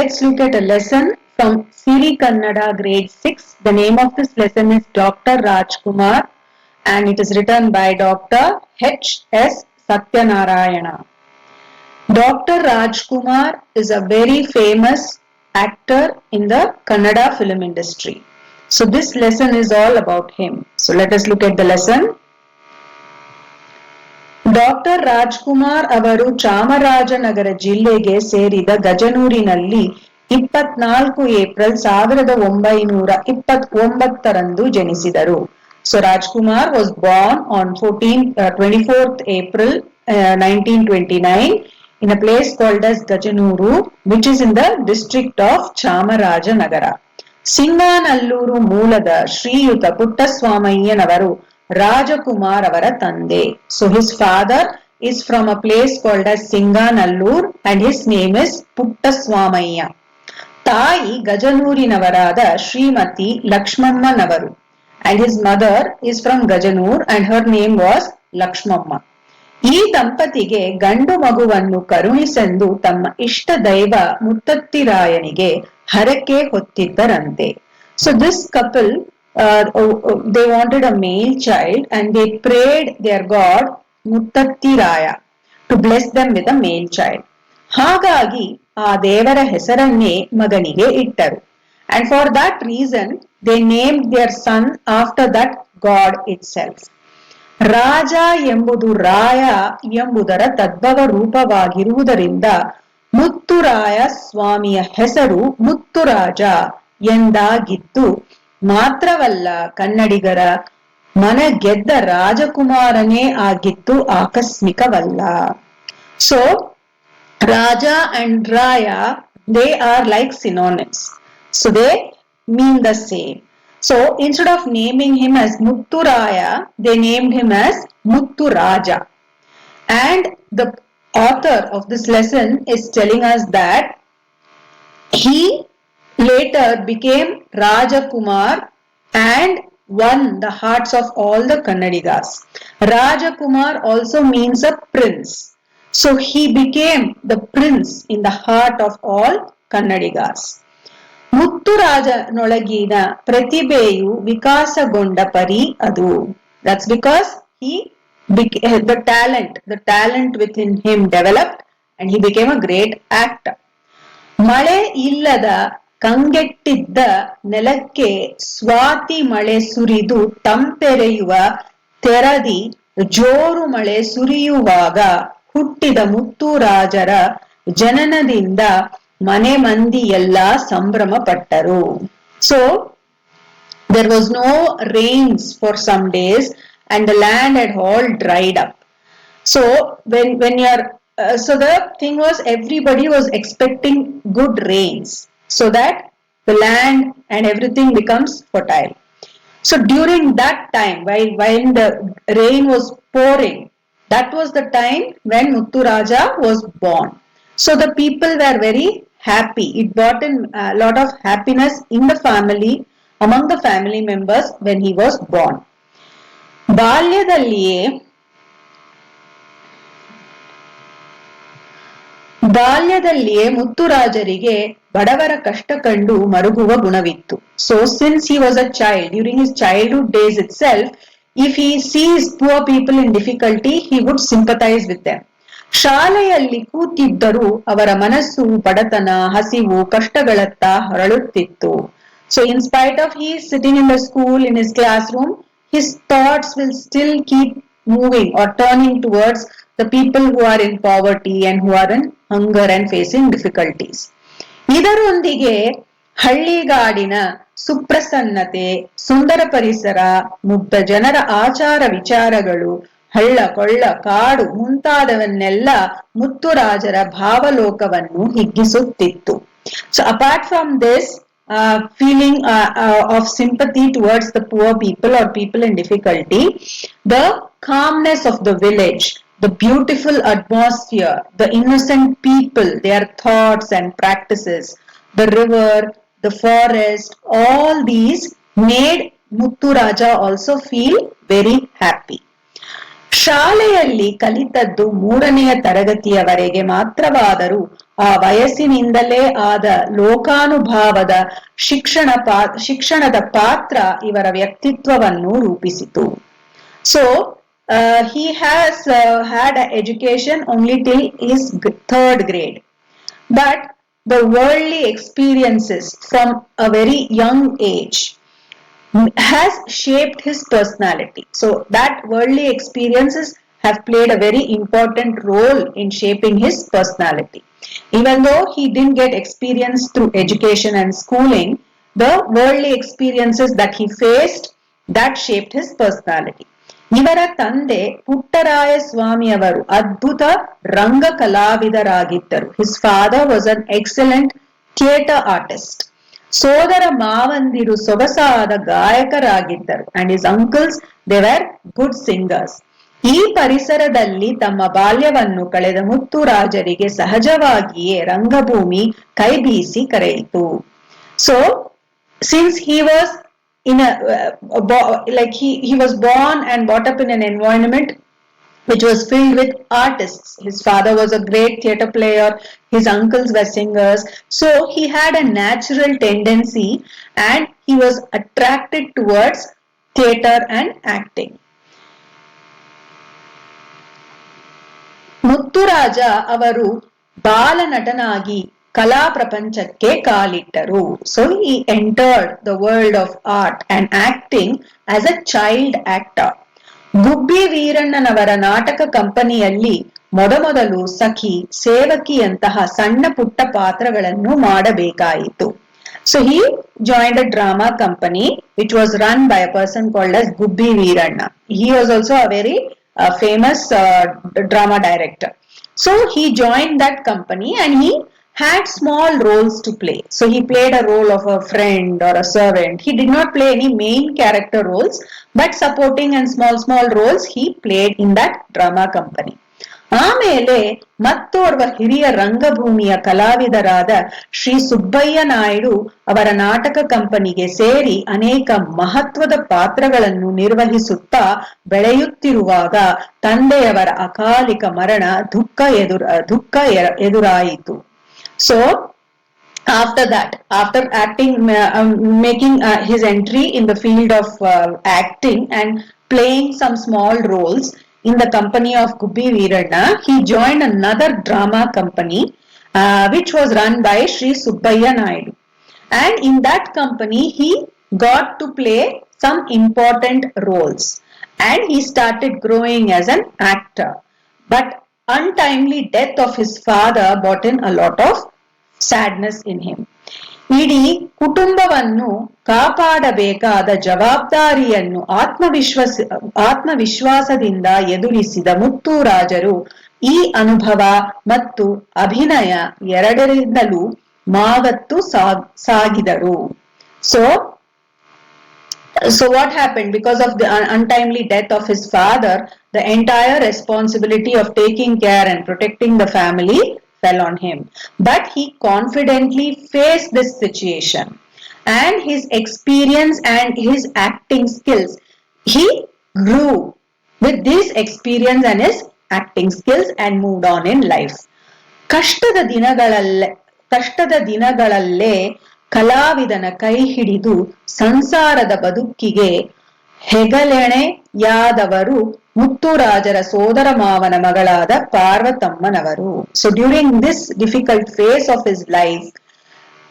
let's look at a lesson from Siri Kannada grade 6. The name of this lesson is Dr. Rajkumar and it is written by Dr. H. S. Satyanarayana. Dr. Rajkumar is a very famous actor in the Kannada film industry. So this lesson is all about him. So let us look at the lesson. Doctor Rajkumar ಅವರು ಚಾಮರಾಜನಗರ ಜಿಲ್ಲೆಗೆ ಸೇರಿದ ಗಜನೂರಿನಲ್ಲಿ ಇಪ್ಪತ್ನಾಲ್ಕು April ಸಾವಿರದ ಒಂಬೈನೂರ ಇಪ್ಪತ್ತೊಂಬತ್ತರಂದು ಜನಿಸಿದರು. So Rajkumar was born on fourteen twenty fourth April nineteen twenty nine in a place called as Gajanur which is in the district of Chamarajanagar Singanallur ಮೂಲದ ಶ್ರೀಯುತ ಪುಟ್ಟಸ್ವಾಮಯ್ಯನವರು ರಾಜಕುಮಾರ್ ಅವರ ತಂದೆ. So his father is from a place called as Singanallur and his name is Puttaswamaiah ತಾಯಿ ಗಜನೂರಿನವರಾದ Shrimati ಲಕ್ಷ್ಮಮ್ಮನವರು. And his mother is from Gajanur and her name was Lakshmamma. ಈ ದಂಪತಿಗೆ ಗಂಡು ಮಗುವನ್ನು ಕರುಣಿಸೆಂದು ತಮ್ಮ ಇಷ್ಟ ದೈವ ಮುತ್ತತ್ತಿರಾಯನಿಗೆ ಹರಕೆ ಹೊತ್ತಿದ್ದರಂತೆ. So this couple they wanted a male child and they prayed their god to bless them with a male child ಹಾಗಾಗಿ ಆ ದೇವರ ಹೆಸರನ್ನೇ ಮಗನಿಗೆ ಇಟ್ಟರು and for that reason they named their son after that god itself ರಾಜ ಎಂಬುದು ರಾಯ ಎಂಬುದರ ತದ್ಭವ ರೂಪವಾಗಿರುವುದರಿಂದ ಮುತ್ತುರಾಯ ಸ್ವಾಮಿಯ ಹೆಸರು ಮುತ್ತುರಾಜ ಎಂದಾಗಿದ್ದು ಮಾತ್ರವಲ್ಲ ಕನ್ನಡಿಗರ ಮನ ಗೆದ್ದ ರಾಜಕುಮಾರನೇ ಆಗಿತ್ತು ಆಕಸ್ಮಿಕವಲ್ಲ so Raja and Raya they are like synonyms so they mean the same so instead of naming him as Mutturaya they named him as Muttu Raja and the author of this lesson is telling us that he later became Rajakumar and won the hearts of all the Kannadigas. Rajakumar also means a prince. So he became the prince in the heart of all Kannadigas. ಮುತ್ತುರಾಜನೊಳಗಿನ ಪ್ರತಿಭೆಯು ವಿಕಾಸಗೊಂಡ ಪರಿ ಅದು that's because he the talent the talent within him developed and he became a great actor ಮಳೆ ಇಲ್ಲದ ಕಂಗೆಟ್ಟಿದ್ದ ನೆಲಕ್ಕೆ ಸ್ವಾತಿ ಮಳೆ ಸುರಿದು ತಂಪೆರೆಯುವ ತೆರದಿ ಜೋರು ಮಳೆ ಸುರಿಯುವಾಗ ಹುಟ್ಟಿದ ಮುತ್ತು ರಾಜರ ಜನನದಿಂದ ಮನೆ ಮಂದಿ ಎಲ್ಲ ಸಂಭ್ರಮ ಪಟ್ಟರು so there was no rains for some days and land at all dried up so when when year so thing was everybody was expecting good rains so that the land and everything becomes fertile so during that time while when the rain was pouring that was the time when mutturaja was born so the people were very happy it brought in a lot of happiness in the family among the family members when he was born ಬಾಲ್ಯದಲ್ಲಿಯೇ ಬಾಲ್ಯದಲ್ಲಿಯೇ ಮುತ್ತುರಾಜರಿಗೆ ಬಡವರ ಕಷ್ಟ ಕಂಡು ಮರುಗುವ ಗುಣವಿತ್ತು. So since he was a child during his childhood days itself if he sees poor people in difficulty he would sympathise with them ಶಾಲೆಯಲ್ಲಿ ಕೂತಿದ್ದರೂ ಅವರ ಮನಸ್ಸು ಬಡತನ, ಹಸಿವು, ಕಷ್ಟಗಳತ್ತ ಹೊರಳುತ್ತಿತ್ತು so in spite of he sitting in the school in his classroom his thoughts will still keep moving or turning towards the people who are in poverty and who are in hunger and facing difficulties. ಇದರೊಂದಿಗೆ ಹಳ್ಳಿಗಾಡಿನ ಸುಪ್ರಸನ್ನತೆ, ಸುಂದರ ಪರಿಸರ, ಮುಗ್ಧ ಜನರ ಆಚಾರ ವಿಚಾರಗಳು, ಹಳ್ಳ, ಕೊಳ್ಳ, ಕಾಡು ಮುಂತಾದವನ್ನೆಲ್ಲ ಮುತ್ತುರಾಜರ ಭಾವಲೋಕವನ್ನು ಹಿಗ್ಗಿಸುತ್ತಿತ್ತು so apart from this feeling of sympathy towards the poor people or people in difficulty the calmness of the of the beautiful atmosphere, the innocent people, their thoughts and practices, the river, the forest, all these made Mutturaja also feel very happy. ಶಾಲೆಯಲ್ಲಿ ಕಲಿತದ್ದು ಮೂರನೆಯ ತರಗತಿಯವರೆಗೆ ಮಾತ್ರವಾದರೂ ಆ ವಯಸ್ಸಿನಿಂದಲೇ ಆದ ಲೋಕಾನುಭಾವದ ಶಿಕ್ಷಣ ಪಾ ಶಿಕ್ಷಣದ ಪಾತ್ರ ಇವರ ವ್ಯಕ್ತಿತ್ವವನ್ನು ರೂಪಿಸಿತು so he has uh, had education only till his third grade but the worldly experiences from a very young age has shaped his personality. So that worldly experiences have played a very important role in shaping his personality. Even though he didn't get experience through education and schooling, the worldly experiences that he faced that shaped his personality. ಇವರ ತಂದೆ ಪುಟ್ಟರಾಯ ಸ್ವಾಮಿಯವರು ಅದ್ಭುತ ರಂಗ ಕಲಾವಿದರಾಗಿದ್ದರು his father was an excellent theatre artist ಸೋದರ ಮಾವಂದಿರು ಸೊಗಸಾದ ಗಾಯಕರಾಗಿದ್ದರು. And his uncles they were good singers ಈ ಪರಿಸರದಲ್ಲಿ ತಮ್ಮ ಬಾಲ್ಯವನ್ನು ಕಳೆದ ಮುತ್ತುರಾಜರಿಗೆ ಸಹಜವಾಗಿಯೇ ರಂಗಭೂಮಿ ಕೈಬೀಸಿ ಕರೆಯಿತು. So since he was in a, a bo- like he he was born and brought up in an environment which was filled with artists his father was a great theater player his uncles were singers so he had a natural tendency and he was attracted towards theater and acting Muthuraja ಅವರು ಬಾಲನಟನಾಗಿ ಕಲಾ ಪ್ರಪಂಚಕ್ಕೆ ಕಾಲಿಟ್ಟರು. So he entered the world of art and acting as a child actor Gubbi ವೀರಣ್ಣನವರ ನಾಟಕ ಕಂಪನಿಯಲ್ಲಿ ಮೊದಮೊದಲು ಸಖಿ ಸೇವಕಿಯಂತಹ ಸಣ್ಣ ಪುಟ್ಟ ಪಾತ್ರಗಳನ್ನು ಮಾಡಬೇಕಾಯಿತು. So he joined a drama company which was run by a person called as Gubbi Veeranna. He was also a very famous uh, drama director. So he joined that company he had small roles to play. So he played a role of a friend or a servant. He did not play any main character roles, but supporting and small, small roles he played in that drama company. ಆಮೇಲೆ ಮತ್ತೋರ್ವ ಹಿರಿಯ ರಂಗಭೂಮಿಯ ಕಲಾವಿದರಾದ ಶ್ರೀ ಸುಬ್ಬಯ್ಯ ನಾಯ್ಡು ಅವರ ನಾಟಕ ಕಂಪನಿಗೆ ಸೇರಿ ಅನೇಕ ಮಹತ್ವದ ಪಾತ್ರಗಳನ್ನು ನಿರ್ವಹಿಸುತ್ತಾ ಬೆಳೆಯುತ್ತಿರುವಾಗ ತಂದೆಯವರ ಅಕಾಲಿಕ ಮರಣ ದುಃಖ ಎದುರ ದುಃಖ ಎದುರಾಯಿತು so after that after acting uh, making uh, his entry in the field of uh, acting and playing some small roles in the company of Gubbi Veeranna, he joined another drama company uh, which was run by Sri Subbaya Naidu. And in that company, he got to play some important roles and he started growing as an actor. But untimely death of his father brought in a lot of sadness in him. ಇಡೀ ಕುಟುಂಬವನ್ನು ಕಾಪಾಡಬೇಕಾದ ಜವಾಬ್ದಾರಿಯನ್ನು ಆತ್ಮವಿಶ್ವಾಸ, ಆತ್ಮವಿಶ್ವಾಸದಿಂದ ಎದುರಿಸಿದ ಮುತ್ತುರಾಜರು ಈ ಅನುಭವ ಮತ್ತು ಅಭಿನಯ ಎರಡರಿಂದಲೂ ಮಾವತ್ತು ಸಾಗ್- ಸಾಗಿದರು so so what happened because of the un- untimely death of his father the entire responsibility of taking care and protecting the family fell on him but he confidently faced this situation and his experience and his acting skills he grew with this experience and his acting skills and moved on in life ಕಷ್ಟದ ದಿನಗಳಲ್ಲೇ ಕಷ್ಟದ ದಿನಗಳಲ್ಲೇ ಕಲಾವಿದನ ಕೈ ಹಿಡಿದು ಸಂಸಾರದ ಬದುಕಿಗೆ ಹೆಗಲೆಣೆಯಾದವರು ಮುತ್ತುರಾಜರ ಸೋದರ ಮಾವನ ಮಗಳಾದ ಪಾರ್ವತಮ್ಮನವರು so during this difficult phase of his life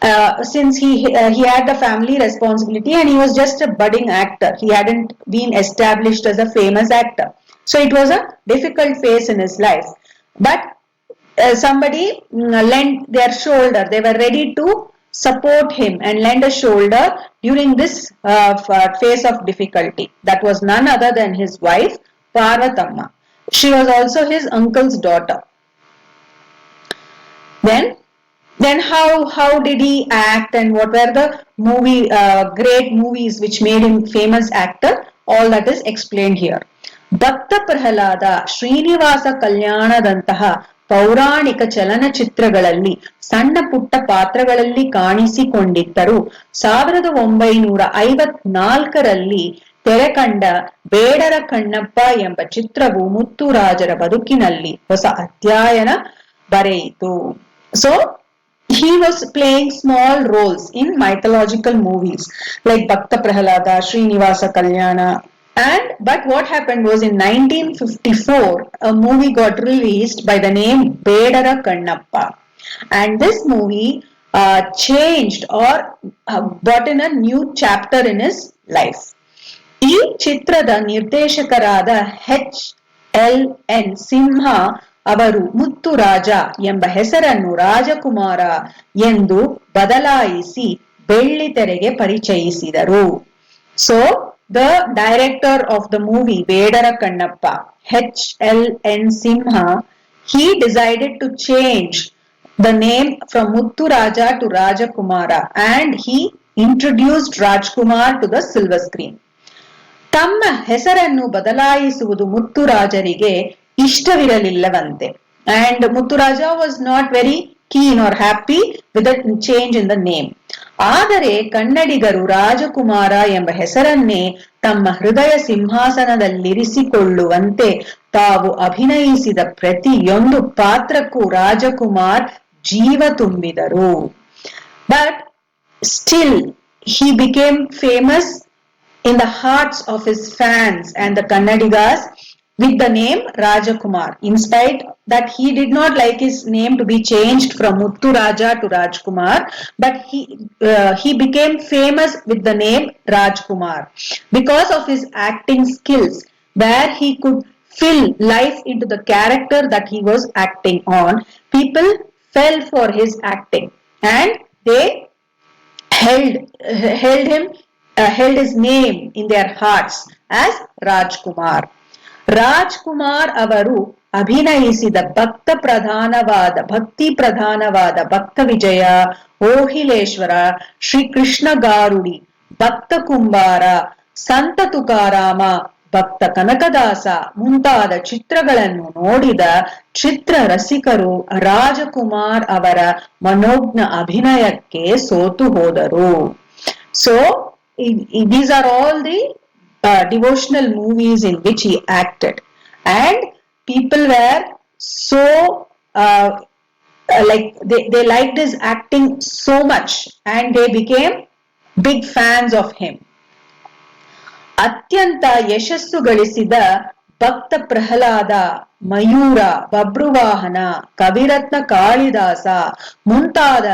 uh, since he uh, he had the family responsibility and he was just a budding actor he hadn't been established as a famous actor so it was a difficult phase in his life but uh, somebody mm, lent their shoulder they were ready to support him and lend a shoulder during this uh, f- phase of difficulty that was none other than his wife parvatamma she was also his uncle's daughter then then how how did he act and what were the movie uh, great movies which made him famous actor all that is explained here ಭಕ್ತ ಪ್ರಹ್ಲಾದ ಶ್ರೀನಿವಾಸ ಕಲ್ಯಾಣದಂತಹ ಪೌರಾಣಿಕ ಚಲನಚಿತ್ರಗಳಲ್ಲಿ ಸಣ್ಣ ಪುಟ್ಟ ಪಾತ್ರಗಳಲ್ಲಿ ಕಾಣಿಸಿಕೊಂಡಿದ್ದರು ಸಾವಿರದ ಒಂಬೈನೂರ ಐವತ್ನಾಲ್ಕರಲ್ಲಿ ತೆರೆ ಕಂಡ ಬೇಡರ ಕಣ್ಣಪ್ಪ ಎಂಬ ಚಿತ್ರವು ಮುತ್ತುರಾಜರ ಬದುಕಿನಲ್ಲಿ ಹೊಸ ಅಧ್ಯಯನ ಬರೆಯಿತು so he was playing small roles in mythological movies like Bhakta Prahalada, Srinivasa Kalyana. And but what happened was in 1954, a movie got released by the name Bedara Kannappa. And this movie uh, changed or uh, brought in a new chapter in his life. ಈ ಚಿತ್ರದ ನಿರ್ದೇಶಕರಾದ H L N ಸಿಂಹ ಅವರು ಮುತ್ತು ರಾಜ ಎಂಬ ಹೆಸರನ್ನು ರಾಜಕುಮಾರ ಎಂದು ಬದಲಾಯಿಸಿ ಬೆಳ್ಳಿತೆರೆಗೆ ಪರಿಚಯಿಸಿದರು so the director of the movie Bedara Kannappa H L N Simha he decided to change the name from Muttu Raja to Rajakumara and he introduced Rajkumar to the silver screen. ತಮ್ಮ ಹೆಸರನ್ನು ಬದಲಾಯಿಸುವುದು ಮುತ್ತುರಾಜರಿಗೆ ಇಷ್ಟವಿರಲಿಲ್ಲವಂತೆ and Muthuraja was not very keen or happy with change in the name ಆದರೆ ಕನ್ನಡಿಗರು ರಾಜಕುಮಾರ ಎಂಬ ಹೆಸರನ್ನೇ ತಮ್ಮ ಹೃದಯ ಸಿಂಹಾಸನದಲ್ಲಿರಿಸಿಕೊಳ್ಳುವಂತೆ ತಾವು ಅಭಿನಯಿಸಿದ ಪ್ರತಿಯೊಂದು ಪಾತ್ರಕ್ಕೂ ರಾಜಕುಮಾರ್ ಜೀವ ತುಂಬಿದರು. But still he became famous in the hearts of his fans and the Kannadigas. With the name Rajakumar. In spite that he did not like his name to be changed from Muttu Raja to Rajkumar, but he uh, he became famous with the name Rajkumar because of his acting skills, where he could fill life into the character that he was acting on. People fell for his acting and they held held him uh, held his name in their hearts as Rajkumar. Rajkumar ಅವರು ಅಭಿನಯಿಸಿದ ಭಕ್ತ ಪ್ರಧಾನವಾದ ಭಕ್ತಿ ಪ್ರಧಾನವಾದ ಭಕ್ತ ವಿಜಯ ಓಹಿಲೇಶ್ವರ ಶ್ರೀಕೃಷ್ಣ ಗಾರುಡಿ ಭಕ್ತ ಕುಂಬಾರ ಸಂತ ತುಕಾರಾಮ, ಭಕ್ತ ಕನಕದಾಸ ಮುಂತಾದ ಚಿತ್ರಗಳನ್ನು ನೋಡಿದ ಚಿತ್ರ ರಸಿಕರು ರಾಜಕುಮಾರ್ ಅವರ ಮನೋಜ್ಞ ಅಭಿನಯಕ್ಕೆ ಸೋತು ಹೋದರು. So these are all the uh, devotional movies in which he acted and people were so uh, uh, like they, they liked his acting so much and they became big fans of him ಅತ್ಯಂತ ಯಶಸ್ಸು ಗಳಿಸಿದ ಭಕ್ತ ಪ್ರಹ್ಲಾದ ಮಯೂರ ಬಬ್ರುವಾಹನ ಕವಿರತ್ನ ಕಾಳಿದಾಸ ಮುಂತಾದ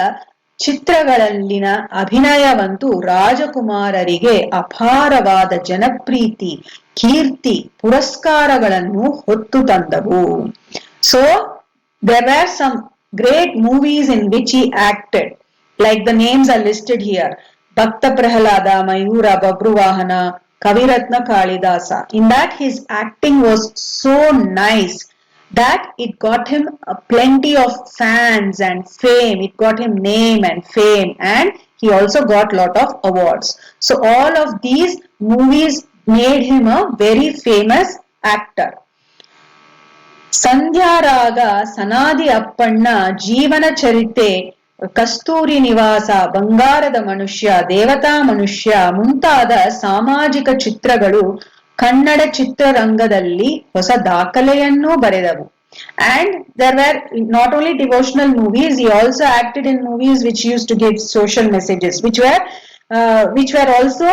ಚಿತ್ರಗಳಲ್ಲಿನ ಅಭಿನಯವಂತೂ ರಾಜಕುಮಾರರಿಗೆ ಅಪಾರವಾದ ಜನಪ್ರೀತಿ, ಕೀರ್ತಿ, ಪುರಸ್ಕಾರಗಳನ್ನು ಹೊತ್ತು ತಂದವು. So there some great movies in which he acted like the names are listed here Bhakta Prahlada, Mayura, Babruvahana, Kaviratna, Kalidasa. In that his acting was so nice that it got him a plenty of fans and fame it got him name and fame and he also got lot of awards so all of these movies made him a very famous actor Sandhyaraga Sanadi Appanna Jeevana Charite Kasturi ನಿವಾಸ ಬಂಗಾರದ ಮನುಷ್ಯ ದೇವತಾ ಮನುಷ್ಯ ಮುಂತಾದ ಸಾಮಾಜಿಕ ಚಿತ್ರಗಳು ಕನ್ನಡ ಚಿತ್ರರಂಗದಲ್ಲಿ ಹೊಸ ದಾಖಲೆಯನ್ನೂ ಬರೆದವು and there not only devotional movies he also acted in movies which used to give social messages which were uh, which were also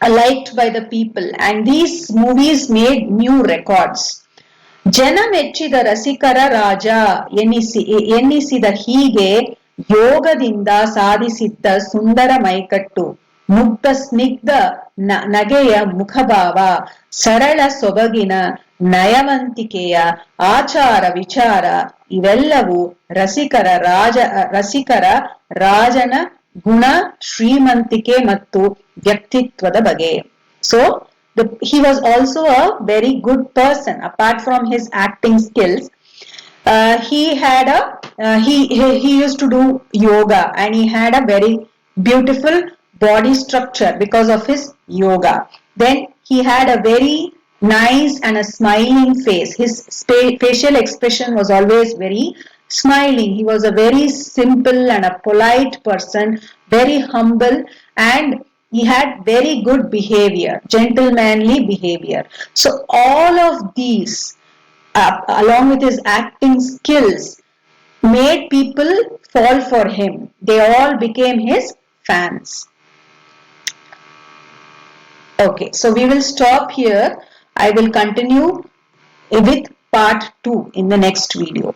liked by the people and these movies made new records ಜನ ಮೆಚ್ಚಿದ ರಸಿಕರ ರಾಜ ಎನ್ನಿಸಿ ಎನ್ನಿಸಿದ ಹೀಗೆ ಯೋಗದಿಂದ ಸಾಧಿಸಿದ್ದ ಸುಂದರ ಮೈಕಟ್ಟು ಮುಗ್ಧ ಸ್ನಿಗ್ಧ ನಗೆಯ ಮುಖಭಾವ ಸರಳ ಸೊಬಗಿನ ನಯವಂತಿಕೆಯ ಆಚಾರ ವಿಚಾರ ಇವೆಲ್ಲವೂ ರಸಿಕರ ರಾಜ ರಸಿಕರ ರಾಜನ ಗುಣ ಶ್ರೀಮಂತಿಕೆ ಮತ್ತು ವ್ಯಕ್ತಿತ್ವದ ಬಗೆ. So he was also also very good person apart from his acting skills. Uh, he had a uh, he, he he used to do yoga and he had a very body structure because of his yoga then he had a very nice and a smiling face his facial expression was always very smiling he was a very simple and a polite person very humble and he had very good behavior gentlemanly behavior so all of these uh, along with his acting skills made people fall for him. They all became his fans. Okay, so we will stop here. I will continue with part 2 in the next video.